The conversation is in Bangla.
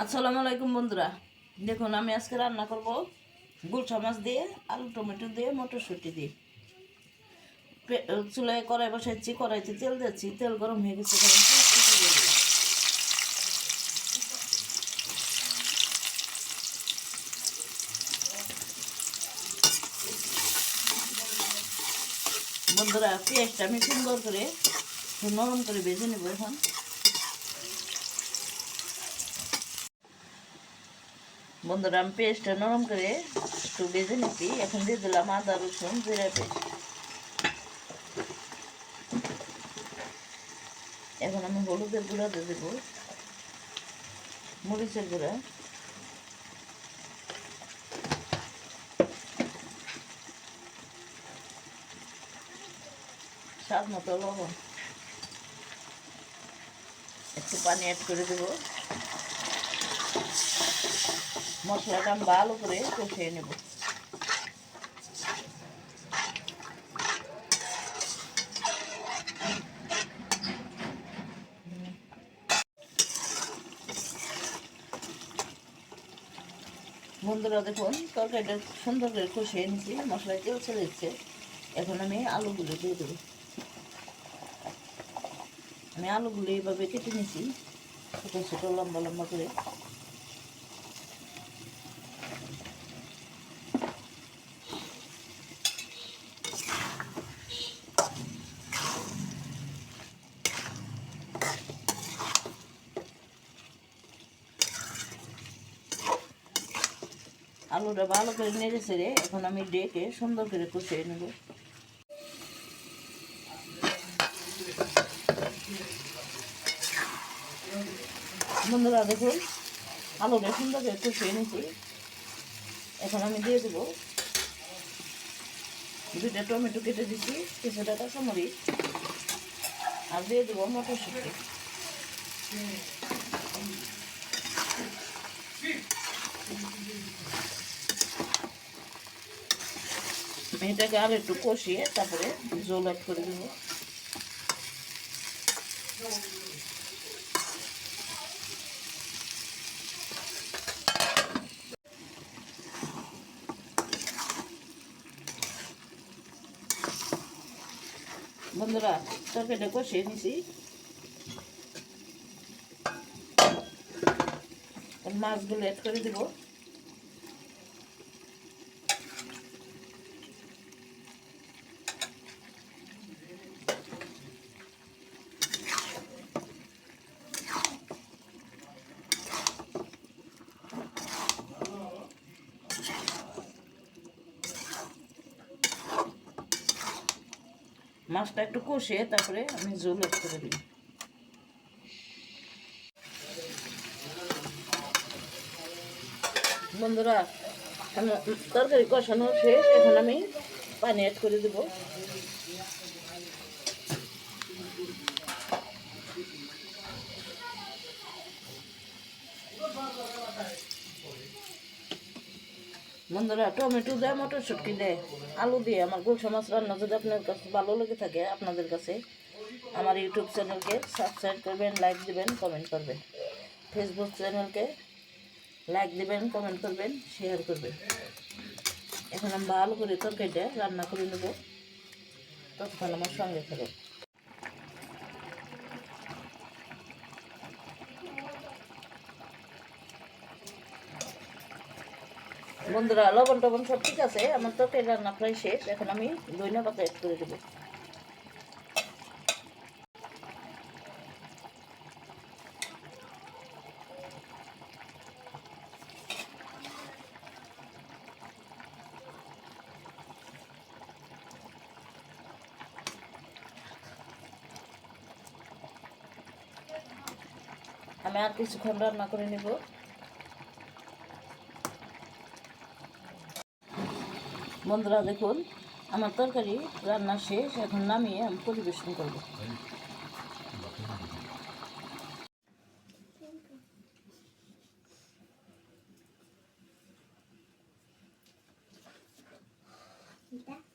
আসসালামু আলাইকুম বন্ধুরা। দেখুন, আমি আজকে রান্না করব গুলশা মাছ দিয়ে, আলু টমেটো দিয়ে, মটরশুঁটি দিয়ে। চুলায় কড়াই বসাচ্ছি কড়াইতে তেল দিচ্ছি তেল গরম হয়ে গেছে। বন্ধুরা, পেঁয়াজটা আমি সুন্দর করে নরম করে ভেজে নেব এখন। বন্ধুরা, আমি পেস্টটা নরম করে একটু ভেজে নিচ্ছি এখন দিয়ে দিলাম আদা, রসুন, জিরা পেস্ট। এখন আমি হলুদের গুঁড়া দিয়ে দেবো, মরিচের গুঁড়া। স্বাদ মতো লবণ। একটু পানি অ্যাড করে দেবো। মশলাটা আমি ভালো করে কষিয়ে নেব। বন্ধুরা দেখুন, তরকারিটা সুন্দর করে কষিয়ে নিচ্ছি মশলা তেল ছেড়ে দিচ্ছে। এখন আমি আলুগুলো দিয়ে দেবো। আমি আলুগুলো এইভাবে কেটে নিচ্ছি, ছোটো ছোটো, লম্বা লম্বা করে। আলুটা ভালো করে নেড়ে ছেড়ে এখন আমি ডেকে সুন্দর করে কষিয়ে নেব। বন্ধুরা, দেখুন, আলুটা সুন্দর করে কষিয়ে নিয়েছি। এখন আমি দিয়ে দেবো দুইটা টমেটো কেটে দিচ্ছি, কিছুটা কাঁচামরিচ, আর দিয়ে দেবো মটরশুঁটি। এটাকে আর একটু কষিয়ে তারপরে জল অ্যাড করে দেবো। বন্ধুরা, তরকারিটা কষিয়ে নিছি। মাছগুলো অ্যাড করে দেবো। মাছটা একটু কষিয়ে তারপরে আমি জল অ্যাড করে দিই। বন্ধুরা তরকারি কষানো শেষ, এখন আমি পানি অ্যাড করে দেবো। বন্ধুরা, টমেটো দেয় মটরশুটকি দেয় আলু দিয়ে আমার গুলশা মাছ রান্না যদি আপনার কাছে ভালো লেগে থাকে আপনাদের কাছে, আমার ইউটিউব চ্যানেলকে সাবস্ক্রাইব করবেন লাইক দিবেন কমেন্ট করবেন। ফেসবুক চ্যানেলকে লাইক দিবেন কমেন্ট করবেন শেয়ার করবেন। এখন আমি ভালো করে তরকারিটা রান্না করে নেব। ততক্ষণ আমার সঙ্গে থাকবে বন্ধুরা, লবণ টবণ সব ঠিক আছে, আমার তরকারি রান্না প্রায় শেষ, এখন আমি দইনা পাতা অ্যাড করে দেবো। আমি আর কিছুক্ষণ রান্না করে নেব। বন্ধুরা দেখুন আমার তরকারি রান্না শেষ এখন নামিয়ে আমি পরিবেশন করব Yeah.